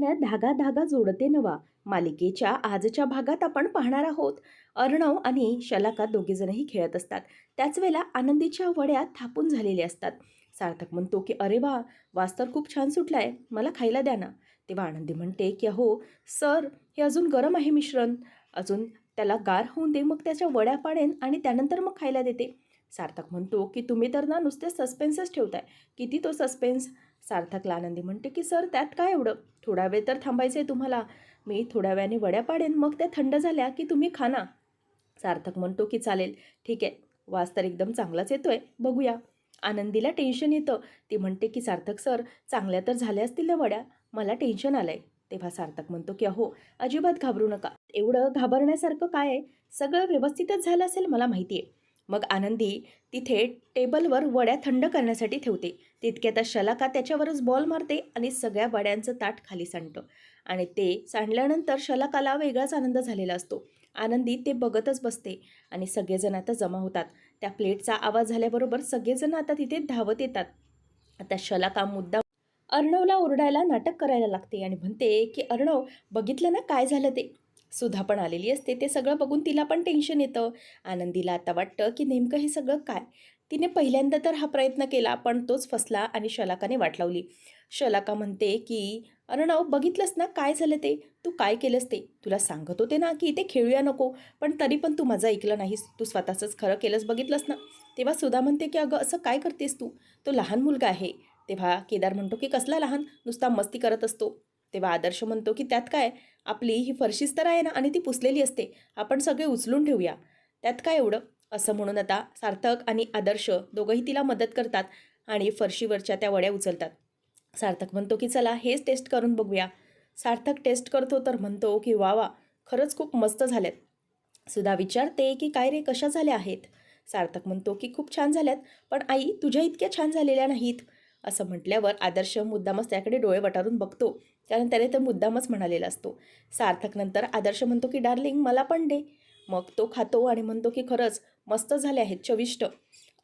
आपल्या धागा धागा जोडते नवा. मालिकेच्या आजच्या भागात आपण पाहणार आहोत. अर्णव आणि शलाका दोघेजणही खेळत असतात. त्याच वेळेला आनंदीच्या वड्या थापून झालेल्या असतात. सार्थक म्हणतो की अरे वा वास तर खूप छान सुटलाय. मला खायला द्या ना. तेव्हा आनंदी म्हणते की अहो सर हे अजून गरम आहे मिश्रण. अजून त्याला गार होऊन दे मग त्याच्या वड्या पाडेन आणि त्यानंतर मग खायला देते. सार्थक म्हणतो की तुम्ही तर ना नुसते सस्पेन्सच ठेवताय. किती तो सस्पेन्स सार्थकला आनंदी म्हणते की सर त्यात काय एवढं? थोडा वेळ तर थांबायचं आहे तुम्हाला. मी थोड्या वेळाने वड्या पाडेन मग त्या थंड झाल्या की तुम्ही खाना. सार्थक म्हणतो की चालेल ठीक आहे. वास तर एकदम चांगलाच येतोय. बघूया. आनंदीला टेन्शन येतं. ती म्हणते की सार्थक सर चांगल्या तर झाल्या असतील ना वड्या? मला टेन्शन आलंय. तेव्हा सार्थक म्हणतो की अहो अजिबात घाबरू नका. एवढं घाबरण्यासारखं काय आहे? सगळं व्यवस्थितच झालं असेल मला माहिती आहे मग आनंदी तिथे टेबलवर वड्या थंड करण्यासाठी ठेवते. तितक्यातच शलाका त्याच्यावरच बॉल मारते आणि सगळ्या वड्यांचं ताट खाली सांडतं. आणि ते सांडल्यानंतर शलाकाला वेगळाच आनंद झालेला असतो. आनंदी ते बघतच बसते आणि सगळेजण आता जमा होतात. त्या प्लेटचा आवाज झाल्याबरोबर सगळेजण आता तिथे धावत येतात. आता शलाका मुद्दा अर्णवला ओरडायला नाटक करायला लागते आणि म्हणते की अर्णव बघितलं ना काय झालं ते? सुधा पण आलेली असते. ते सगळं बघून तिला पण टेन्शन येतं. आनंदीला आता वाटतं की नेमकं हे सगळं काय? तिने पहिल्यांदा तर हा प्रयत्न केला पण तोच फसला आणि शलाकाने वाट लावली. शलाका म्हणते की अर्णव बघितलंस ना काय झालं ते? तू काय केलंस ते? तुला सांगत होते ना की इथे खेळूया नको पण तरी पण तू माझं ऐकलं नाहीस. तू स्वतःचंच खरं केलंस बघितलंस ना? तेव्हा सुधा म्हणते की अगं असं काय करतेस तू? तो लहान मुलगा आहे. तेव्हा केदार म्हणतो की कसला लहान? नुसता मस्ती करत असतो. तेव्हा आदर्श म्हणतो की त्यात काय? आपली ही फरशीच तर आहे ना आणि ती पुसलेली असते. आपण सगळे उचलून ठेवूया. त्यात काय एवढं? असं म्हणून आता सार्थक आणि आदर्श दोघंही तिला मदत करतात आणि फरशीवरच्या त्या वड्या उचलतात. सार्थक म्हणतो की चला हेच टेस्ट करून बघूया. सार्थक टेस्ट करतो तर म्हणतो की वा वा खरंच खूप मस्त झाल्यात. सुधा विचारते की काय रे कशा झाल्या आहेत? सार्थक म्हणतो की खूप छान झाल्यात पण आई तुझ्या इतक्या छान झालेल्या नाहीत. असं म्हटल्यावर आदर्श मुद्दामच त्याकडे डोळे वटारून बघतो. कारण त्याने तर मुद्दामच म्हणालेला असतो सार्थक नंतर आदर्श म्हणतो की डार्लिंग मला पण दे. मग तो खातो आणि म्हणतो की खरंच मस्त झाले आहेत चविष्ट.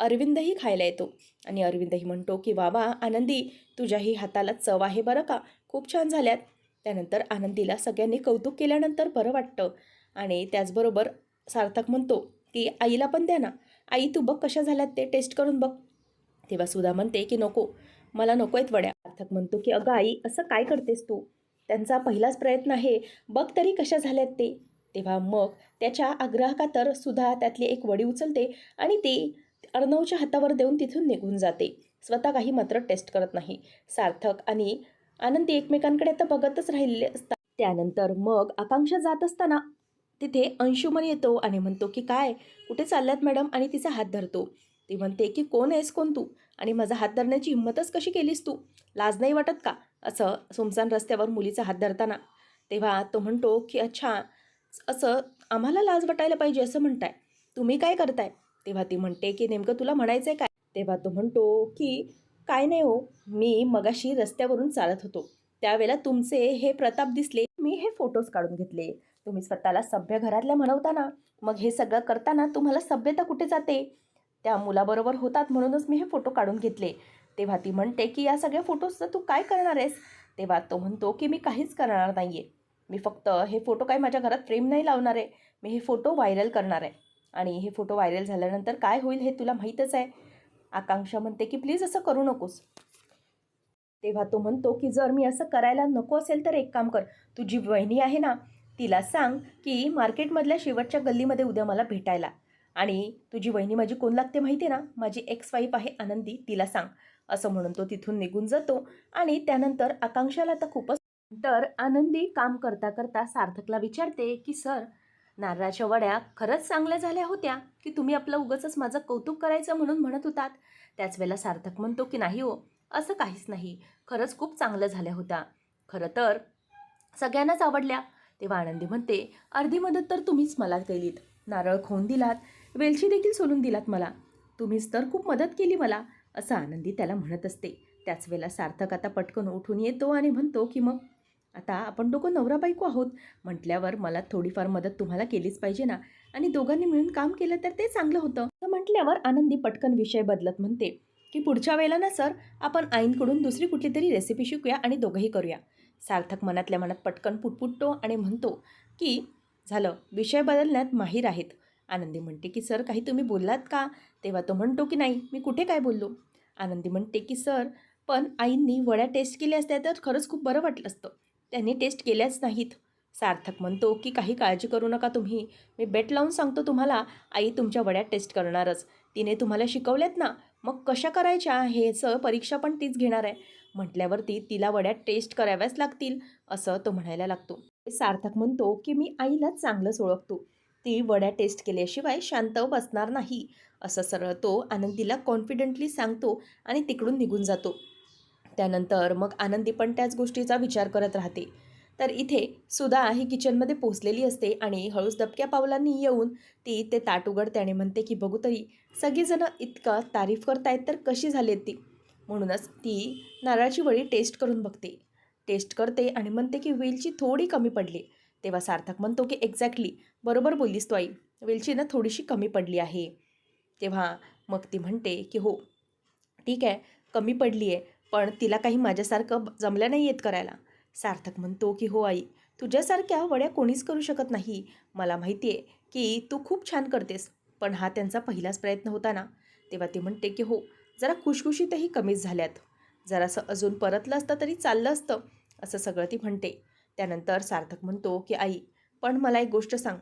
अरविंदही खायला येतो आणि अरविंदही म्हणतो की बाबा आनंदी तुझ्याही हाताला चव आहे बरं का? खूप छान झाल्यात. त्यानंतर आनंदीला सगळ्यांनी कौतुक केल्यानंतर बरं वाटतं आणि त्याचबरोबर सार्थक म्हणतो की आईला पण द्या ना. आई तू बघ कशा झाल्यात ते टेस्ट करून बघ. तेव्हा सुधा म्हणते की नको मला नको आहेत वड्या. सार्थक म्हणतो की अगं आई असं काय करतेस तू? त्यांचा पहिलाच प्रयत्न आहे. बघ तरी कशा झाल्यात ते. तेव्हा मग त्याच्या आग्राहकातर सुद्धा त्यातली एक वडी उचलते आणि ती अर्णवच्या हातावर देऊन तिथून निघून जाते. स्वतः काही मात्र टेस्ट करत नाही. सार्थक आणि आनंदी एकमेकांकडे आता बघतच राहिलेले असतात त्यानंतर मग आकांक्षा जात असताना तिथे अंशुमन येतो आणि म्हणतो की काय? कुठे चालल्यात मॅडम? आणि तिचा हात धरतो. ती म्हणते की कोण आहेस कोण तू? आणि माझा हात धरण्याची हिंमतच कशी केलीस तू? लाज नाही वाटत का? असं सुमसान रस्त्यावर मुलीचा हात धरताना. तेव्हा तो म्हणतो की अच्छा असं आम्हाला लाज वाटायला पाहिजे असं म्हणताय. तुम्ही काय करताय? तेव्हा ती म्हणते की नेमकं तुला म्हणायचं आहे काय? तेव्हा तो म्हणतो की काय नाही हो मी मगाशी रस्त्यावरून चालत होतो. त्यावेळेला तुमचे हे प्रताप दिसले. मी हे फोटोज काढून घेतले. तुम्ही स्वतःला सभ्य घरातल्या म्हणवताना. मग हे सगळं करताना तुम्हाला सभ्यता कुठे जाते? त्या मुलाबरोबर होतात म्हणूनच मी हे फोटो काढून घेतले. तेव्हा ती म्हणते की या सगळ्या फोटोजचं तू काय करणार आहेस? तेव्हा तो म्हणतो की मी काहीच करणार नाही आहे मी फक्त हे फोटो काय माझ्या घरात फ्रेम नाही लावणार आहे. मी हे फोटो व्हायरल करणार आहे. आणि हे फोटो व्हायरल झाल्यानंतर काय होईल हे तुला माहीतच आहे. आकांक्षा म्हणते की प्लीज असं करू नकोस. तेव्हा तो म्हणतो की जर मी असं करायला नको असेल तर एक काम कर. तुझी वहिनी आहे ना तिला सांग की मार्केटमधल्या शेवटच्या गल्लीमध्ये उद्या मला भेटायला. आणि तुझी वहिनी माझी कोण लागते माहिती आहे ना? माझी एक्स वाईफ आहे आनंदी तिला सांग. असं म्हणून तो तिथून निघून जातो आणि त्यानंतर आकांक्षाला तर खूपच तर आनंदी काम करता करता सार्थकला विचारते की सर नारळाच्या वड्या खरंच चांगल्या झाल्या होत्या की तुम्ही आपलं उगंच माझं कौतुक करायचं म्हणून म्हणत होतात? त्याच वेळेला सार्थक म्हणतो की नाही हो असं काहीच नाही. खरंच खूप चांगलं झाल्या होत्या. खरं तर सगळ्यांनाच आवडल्या. तेव्हा आनंदी म्हणते अर्धी मदत तर तुम्हीच मला केलीत. नारळ खोवून दिलात. वेलची देखील सोलून दिलात मला. तुम्हीच तर खूप मदत केली मला असं आनंदी त्याला म्हणत असते. त्याच वेळेला सार्थक आता पटकन उठून येतो आणि म्हणतो की मग आता आपण दोघं नवरा बायको आहोत. म्हटल्यावर मला थोडीफार मदत तुम्हाला केलीच पाहिजे ना. आणि दोघांनी मिळून काम केलं तर ते चांगलं होतं. तर म्हटल्यावर आनंदी पटकन विषय बदलत म्हणते की पुढच्या वेळेला ना सर आपण आईंकडून दुसरी कुठली तरी रेसिपी शिकूया आणि दोघंही करूया. सार्थक मनातल्या मनात पटकन पुटपुटतो आणि म्हणतो की झालं. विषय बदलण्यात माहीर आहेत. आनंदी म्हणते की सर काही तुम्ही बोललात का? तेव्हा तो म्हणतो की नाही मी कुठे काय बोललो? आनंदी म्हणते की सर पण आईंनी वड्या टेस्ट केल्या असत्या तर खरंच खूप बरं वाटलं असतं. त्यांनी टेस्ट केल्याच नाहीत. सार्थक म्हणतो की काही काळजी करू नका तुम्ही. मी बेट लावून सांगतो तुम्हाला आई तुमच्या वड्या टेस्ट करणारच. तिने तुम्हाला शिकवल्यात ना मग कशा करायच्या? ह्याचं परीक्षा पण तीच घेणार आहे. म्हटल्यावरती तिला वड्या टेस्ट कराव्याच लागतील असं तो म्हणायला लागतो. सार्थक म्हणतो की मी आईलाच चांगलंच ओळखतो. ती वड्या टेस्ट केल्याशिवाय शांत बसणार नाही असं सरळ तो आनंदीला कॉन्फिडंटली सांगतो आणि तिकडून निघून जातो. त्यानंतर मग आनंदी पण त्याच गोष्टीचा विचार करत राहते. तर इथे सुधा ही किचनमध्ये पोचलेली असते आणि हळूच दबक्या पावलांनी येऊन ती ते ताट उघडते आणि म्हणते की बघू तरी सगळीजणं इतकं तारीफ करतायत तर कशी झालीत ती? म्हणूनच ती नारळाची वडी टेस्ट करून बघते. टेस्ट करते आणि म्हणते की वेलची थोडी कमी पडली. तेव्हा सार्थक म्हणतो की एक्झॅक्टली बरोबर बोललीस तू आई. वेलची ना थोडीशी कमी पडली आहे. तेव्हा मग ती म्हणते की हो. ठीक आहे. कमी पडली आहे पण तिला काही माझ्यासारखं जमलं नाही येत करायला. सार्थक म्हणतो की हो आई. तुझ्यासारख्या वड्या कोणीच करू शकत नाही. मला माहिती आहे की तू खूप छान करतेस पण हा त्यांचा पहिलाच प्रयत्न होता ना. तेव्हा ती म्हणते की हो. जरा खुशखुशीतही कमीच झाल्यात. जरासं अजून परतलं असतं तरी चाललं असतं. असं सगळं ती म्हणते. त्यानंतर सार्थक म्हणतो की आई पण मला एक गोष्ट सांग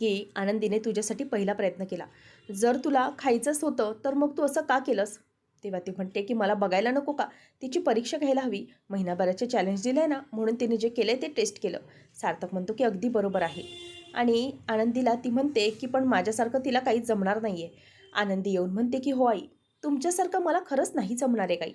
की आनंदीने तुझ्यासाठी पहिला प्रयत्न केला. जर तुला खायचंच होतं तर मग तू असं का केलंस? तेव्हा ती म्हणते की मला बघायला नको का? तिची परीक्षा घ्यायला हवी. महिनाभराचे चॅलेंज दिलं आहे ना म्हणून तिने जे केलं ते टेस्ट केलं. सार्थक म्हणतो की अगदी बरोबर आहे. आणि आनंदीला ती म्हणते की पण माझ्यासारखं तिला काही जमणार नाही आहे आनंदी येऊन म्हणते की हो आई तुमच्यासारखं मला खरंच नाही जमणार आहे काही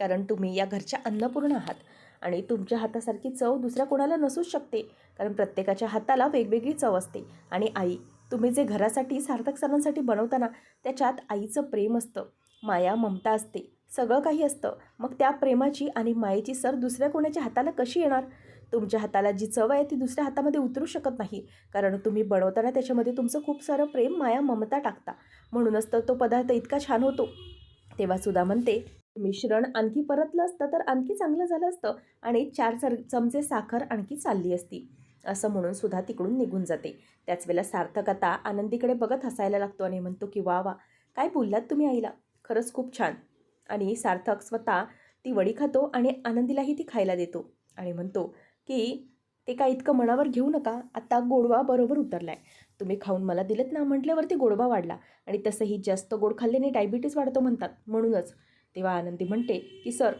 कारण तुम्ही या घरच्या अन्नपूर्ण आहात. आणि तुमच्या हातासारखी चव दुसऱ्या कोणाला नसूच शकते. कारण प्रत्येकाच्या हाताला वेगवेगळी चव असते. आणि आई तुम्ही जे घरासाठी सार्थक सणांसाठी बनवताना त्याच्यात आईचं प्रेम असतं. माया ममता असते. सगळं काही असतं. मग त्या प्रेमाची आणि मायेची सर दुसऱ्या कोणाच्या हाताला कशी येणार? तुमच्या हाताला जी चव आहे ती दुसऱ्या हातामध्ये उतरू शकत नाही. कारण तुम्ही बनवताना त्याच्यामध्ये तुमचं खूप सारं प्रेम माया ममता टाकता. म्हणूनच तर तो पदार्थ इतका छान होतो. तेव्हा सुद्धा म्हणते मिश्रण आणखी परतलं असतं तर आणखी चांगलं झालं असतं. आणि चार सर चमचे साखर आणखी चालली असती. असं म्हणून सुद्धा तिकडून निघून जाते. त्याच वेळेला सार्थक आता आनंदीकडे बघत हसायला लागतो आणि म्हणतो की वा वा काय बोललात तुम्ही आईला? खरंच खूप छान. आणि सार्थक स्वतः ती वडी खातो आणि आनंदीलाही ती खायला देतो. आणि म्हणतो की ते काय इतकं मनावर घेऊ नका. आता गोडवा बरोबर उतरला आहे तुम्ही खाऊन मला दिलेत ना? म्हटल्यावरती गोडवा वाढला. आणि तसंही जास्त गोड खाल्ल्याने डायबिटीस वाढतो म्हणतात. म्हणूनच तेव्हा आनंदी म्हणते की सर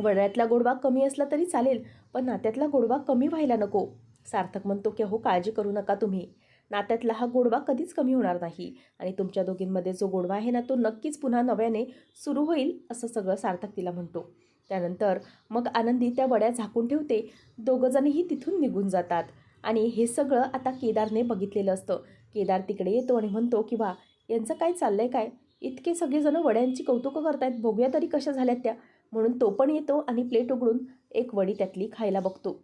वड्यातला गोडवा कमी असला तरी चालेल पण नात्यातला गोडवा कमी व्हायला नको. सार्थक म्हणतो की हो काळजी करू नका तुम्ही. नात्यातला हा गोडवा कधीच कमी होणार नाही आणि तुमच्या दोघींमध्ये जो गोडवा आहे ना तो नक्कीच पुन्हा नव्याने सुरू होईल असं सगळं सार्थक तिला म्हणतो. त्यानंतर मग आनंदी त्या वड्या झाकून ठेवते. दोघंजणही तिथून निघून जातात. आणि हे सगळं आता केदारने बघितलेलं असतं. केदार तिकडे येतो आणि म्हणतो की वा यांचं काय चाललं आहे काय? इतके सगळेजणं वड्यांची कौतुकं करतायत भोगव्या तरी कशा झाल्यात त्या. म्हणून तो पण येतो आणि प्लेट उघडून एक वडी त्यातली खायला बघतो.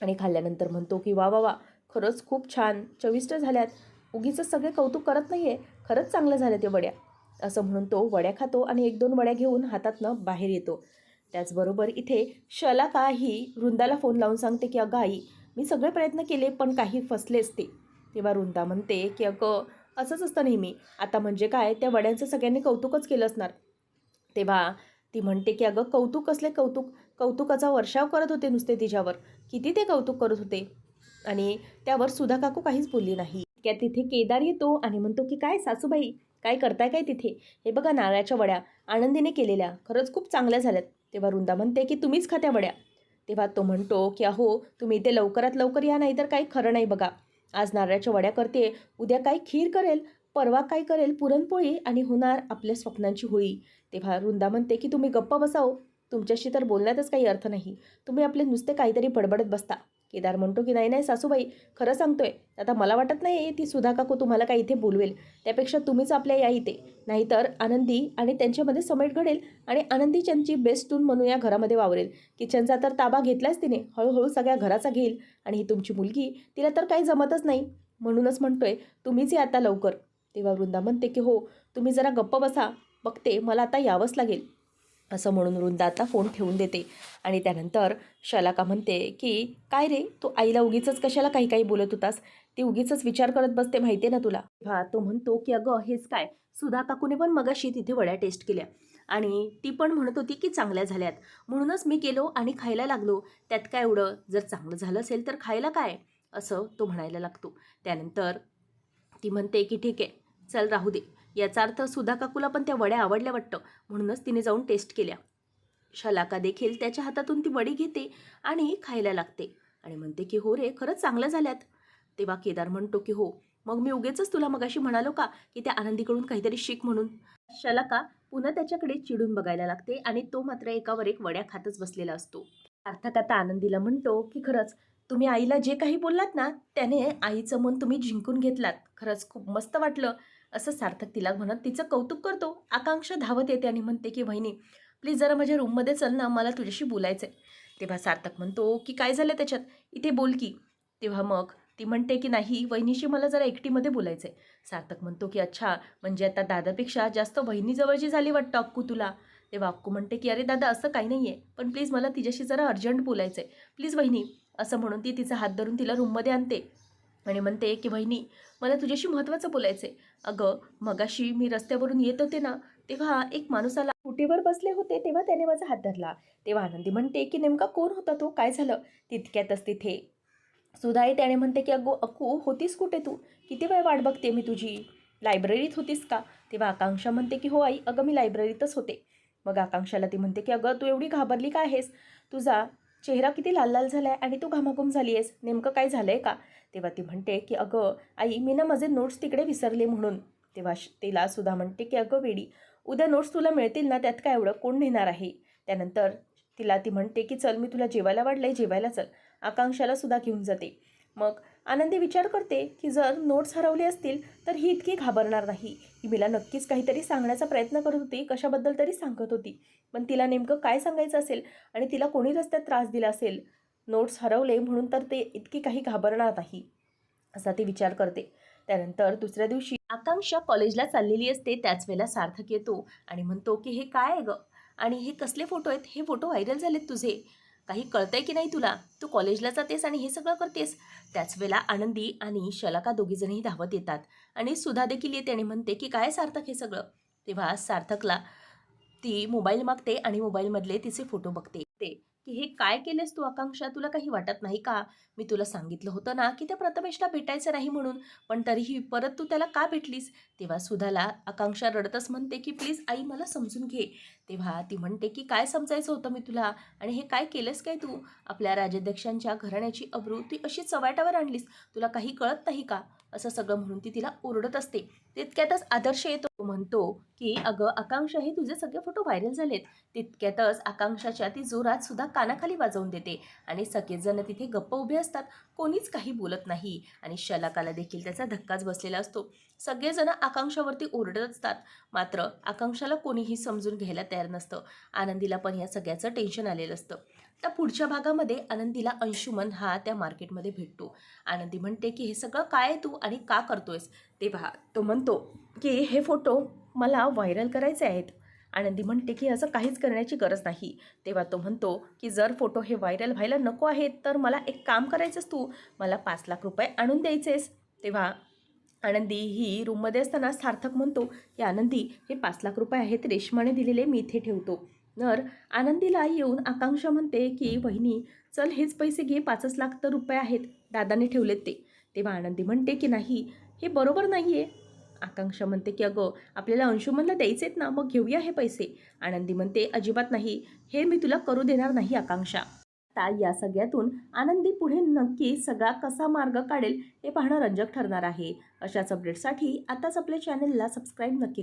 आणि खाल्ल्यानंतर म्हणतो की वा वा वा खरंच खूप छान चविष्ट झाल्यात. उगीच सगळे कौतुक करत नाही आहे खरंच चांगलं झालं ते वड्या. असं म्हणून तो वड्या खातो आणि एक दोन वड्या घेऊन हातातनं बाहेर येतो. त्याचबरोबर इथे शलाका ही वृंदाला फोन लावून सांगते की अगं आई मी सगळे प्रयत्न केले पण काही फसलेच ते तेव्हा वृंदा म्हणते की अगं असंच असतं नेहमी. आता म्हणजे काय त्या वड्यांचं सगळ्यांनी कौतुकच केलं असणार. तेव्हा ती म्हणते की अगं कौतुक कसले कौतुक? कौतुकाचा वर्षाव करत होते नुसते तिच्यावर. किती ते कौतुक करत होते? आणि त्यावर सुधा काकू काहीच बोलली नाही. त्या तिथे केदार येतो? आणि म्हणतो की काय सासूबाई? काय करताय काय तिथे? हे बघा नारळाच्या वड्या. आनंदीने केलेल्या. खरंच खूप चांगल्या झाल्यात. तेव्हा वृंदा म्हणते की तुम्हीच खात्या वड्या. तेव्हा तो म्हणतो की अहो तुम्ही इथे लवकरात लवकर या नाही तर काही खरं नाही बघा. आज नारळाच्या वड्या करते उद्या काय खीर करेल परवा काय करेल पुरणपोळी आणि होणार आपल्या स्वप्नांची होळी. तेव्हा वृंदा म्हणते की तुम्ही गप्प बसाओ. तुमच्याशी तर बोलण्यातच काही अर्थ नाही. तुम्ही आपले नुसते काहीतरी बडबडत बसता. केदार म्हणतो की नाही नाही सासूबाई खरं सांगतोय आता मला वाटत नाही ती सुधा काकू तुम्हाला काही इथे बोलवेल. त्यापेक्षा तुम्हीच आपल्या या इथे. नाहीतर आनंदी आणि त्यांच्यामध्ये समेट घडेल आणि आनंदी त्यांची बेस्ट टून म्हणून या घरामध्ये वावरेल. किचनचा तर ताबा घेतलाच तिने. हळूहळू सगळ्या घराचा घेईल आणि ही तुमची मुलगी तिला तर काही जमतच नाही. म्हणूनच म्हणतोय तुम्हीच या आता लवकर. तेव्हा वृंदा म्हणते की हो तुम्ही जरा गप्प बसा. बघते मला आता यावंच लागेल. असं म्हणून वृंदा आता फोन ठेवून देते. आणि त्यानंतर शलाका म्हणते की काय रे? तू आईला उगीच कशाला काही काही बोलत होतास? ती उगीच विचार करत बसते माहिती आहे ना तुला? हा तो म्हणतो की अगं हेच काय? सुधा काकूने पण मगाशी तिथे वड्या टेस्ट केल्या. आणि ती पण म्हणत होती की चांगल्या झाल्यात. म्हणूनच मी गेलो आणि खायला लागलो. त्यात काय एवढं? जर चांगलं झालं असेल तर खायला काय? असं तो म्हणायला लागतो. त्यानंतर ती म्हणते की ठीक आहे. चल राहू दे. याचा अर्थ सुधा काकूला पण त्या वड्या आवडल्या वाटतं. म्हणूनच तिने जाऊन टेस्ट केल्या. शलाका देखील त्याच्या हातातून ती वडी घेते आणि खायला लागते. आणि म्हणते की हो रे खरंच चांगल्या झाल्यात. तेव्हा केदार म्हणतो की हो मग मी उगेच तुला मगाशी म्हणालो का की त्या आनंदीकडून काहीतरी शिक म्हणून. शलाका पुन्हा त्याच्याकडे चिडून बघायला लागते आणि तो मात्र एकावर एक वड्या खातच बसलेला असतो. अर्थात आता आनंदीला म्हणतो की खरंच तुम्ही आईला जे काही बोललात ना त्याने आईचं मन तुम्ही जिंकून घेतलात. खरंच खूप मस्त वाटलं. असं सार्थक तिला म्हणत तिचं कौतुक करतो. आकांक्षा धावत येते आणि म्हणते की वहिनी प्लीज जरा माझ्या रूममध्ये चल ना मला तुझ्याशी बोलायचं आहे तेव्हा सार्थक म्हणतो की काय झालं त्याच्यात? इथे बोल की. तेव्हा मग ती म्हणते की नाही वहिनीशी मला जरा एकटीमध्ये बोलायचं आहे सार्थक म्हणतो की अच्छा म्हणजे आता दादापेक्षा जास्त वहिनीजवळची झाली वाटतं अक्कू तुला? तेव्हा अक्कू म्हणते की अरे दादा असं काही नाही आहे पण प्लीज मला तिच्याशी जरा अर्जंट बोलायचं आहे प्लीज वहिनी असं म्हणून ती तिचा हात धरून तिला रूममध्ये आणते. आणि म्हणते की बहिणी मला तुझ्याशी महत्त्वाचं बोलायचं आहे अगं मगाशी मी रस्त्यावरून येत होते ना तेव्हा एक माणूस आला. बसले होते तेव्हा त्याने माझा हात धरला. तेव्हा आनंदी म्हणते की नेमका कोण होता तो? काय झालं? तितक्यातच तिथे सुधाई त्याने म्हणते की अगो अक्कू होतीस कुठे तू? किती वेळ वाट बघते मी तुझी? लायब्ररीत होतीस का? तेव्हा आकांक्षा म्हणते की हो आई अगं मी लायब्ररीतच होते. मग आकांक्षाला ती म्हणते की अगं तू एवढी घाबरली का आहेस? तुझा चेहरा किती लाल लाल झाला आहे आणि तू घामाघूम झाली आहेस नेमकं काय झालं आहे का? तेव्हा ती म्हणते की अगं आई मी ना माझे नोट्स तिकडे विसरले म्हणून. तेव्हा श- तिला सुद्धा म्हणते की अगं वेडी उद्या नोट्स तुला मिळतील ना त्यात काय एवढं कोण नेणार आहे? त्यानंतर तिला ती म्हणते की चल मी तुला जेवायला वाढलं आहे जेवायला चल. आकांक्षाला सुद्धा घेऊन जाते. मग आनंदी विचार करते की जर नोट्स हरवले असतील तर ही इतकी घाबरणार नाही. ही मला नक्कीच काहीतरी सांगण्याचा प्रयत्न करत होती कशाबद्दल तरी सांगत होती. पण तिला नेमकं काय सांगायचं असेल आणि तिला कोणी रस्त्यात त्रास दिला असेल? नोट्स हरवले म्हणून तर ते इतकी काही घाबरणार नाही असा ती विचार करते. त्यानंतर दुसऱ्या दिवशी आकांक्षा कॉलेजला चाललेली असते त्याच वेळेला सार्थक येतो आणि म्हणतो की हे काय आहे गं? आणि हे कसले फोटो आहेत? हे फोटो व्हायरल झालेत तुझे. काही कळतंय की नाही तुला? तू कॉलेजला जातेस आणि हे सगळं करतेस. त्याच वेळेला आनंदी आणि शलाका दोघीजणही धावत येतात. आणि सुधा देखील येते आणि म्हणते की काय सार्थक हे सगळं? तेव्हा सार्थकला ती मोबाईल मागते आणि मोबाईलमधले तिचे फोटो बघते. ते की हे काय केलेस तू आकांक्षा? तुला काही वाटत नाही का? मी तुला सांगितलं होतं ना की त्या प्रथमेशला भेटायचं नाही म्हणून. पण तरीही परत तू त्याला का भेटलीस? तेव्हा सुधाला आकांक्षा रडतच म्हणते की प्लीज आई मला समजून घे. तेव्हा ती म्हणते की काय समजायचं होतं मी तुला? आणि हे काय केलंस काय तू? आपल्या राजाध्यक्षांच्या घराण्याची अब्रू ती अशी चव्हाट्यावर आणलीस. तुला काही कळत नाही का? असं सगळं म्हणून ती तिला ओरडत असते. तितक्यातच आदर्श येतो म्हणतो की अगं आकांक्षा हे तुझे सगळे फोटो व्हायरल झालेत. तितक्यातच आकांक्षाच्या ती जोरात सुद्धा कानाखाली वाजवून देते आणि सगळेजण तिथे गप्प उभे असतात. कोणीच काही बोलत नाही आणि शलाकाला देखील त्याचा धक्काच बसलेला असतो. सगळेजण आकांक्षावरती ओरडत असतात. मात्र आकांक्षाला कोणीही समजून घ्यायला तयार नसतं. आनंदीला पण या सगळ्याचं टेन्शन आलेलं असतं. त्या पुढच्या भागामध्ये आनंदीला अंशुमन हा त्या मार्केटमध्ये भेटतो. आनंदी म्हणते की हे सगळं काय आहे तू आणि का करतोयस? ते पहा तो म्हणतो की हे फोटो मला व्हायरल करायचे आहेत. आनंदी म्हणते की असं काहीच करण्याची गरज नाही. तेव्हा तो म्हणतो की जर फोटो हे व्हायरल व्हायला नको आहेत तर मला एक काम करायचंस तू. मला पाच लाख रुपये आणून द्यायचेस. तेव्हा आनंदी ही रूममध्ये असताना सार्थक म्हणतो की आनंदी हे पाच लाख रुपये आहेत रेशमाने दिलेले मी इथे ठेवतो. तर आनंदीला येऊन आकांक्षा म्हणते की वहिनी चल हेच पैसे घे पाचच लाख तर रुपये आहेत. दादाने ठेवलेत ते. तेव्हा आनंदी म्हणते की नाही हे बरोबर नाही आहे आकांक्षा म्हणते की अगं आपल्याला अंशुमनला द्यायचे आहेत ना मग घेऊया हे पैसे. आनंदी म्हणते अजिबात नाही हे मी तुला करू देणार नाही आकांक्षा. आता या सगळ्यातून आनंदी पुढे नक्की सगळा कसा मार्ग काढेल हे पाहणं रंजक ठरणार आहे. अशाच अपडेटसाठी आताच आपल्या चॅनलला सबस्क्राईब नक्की करा.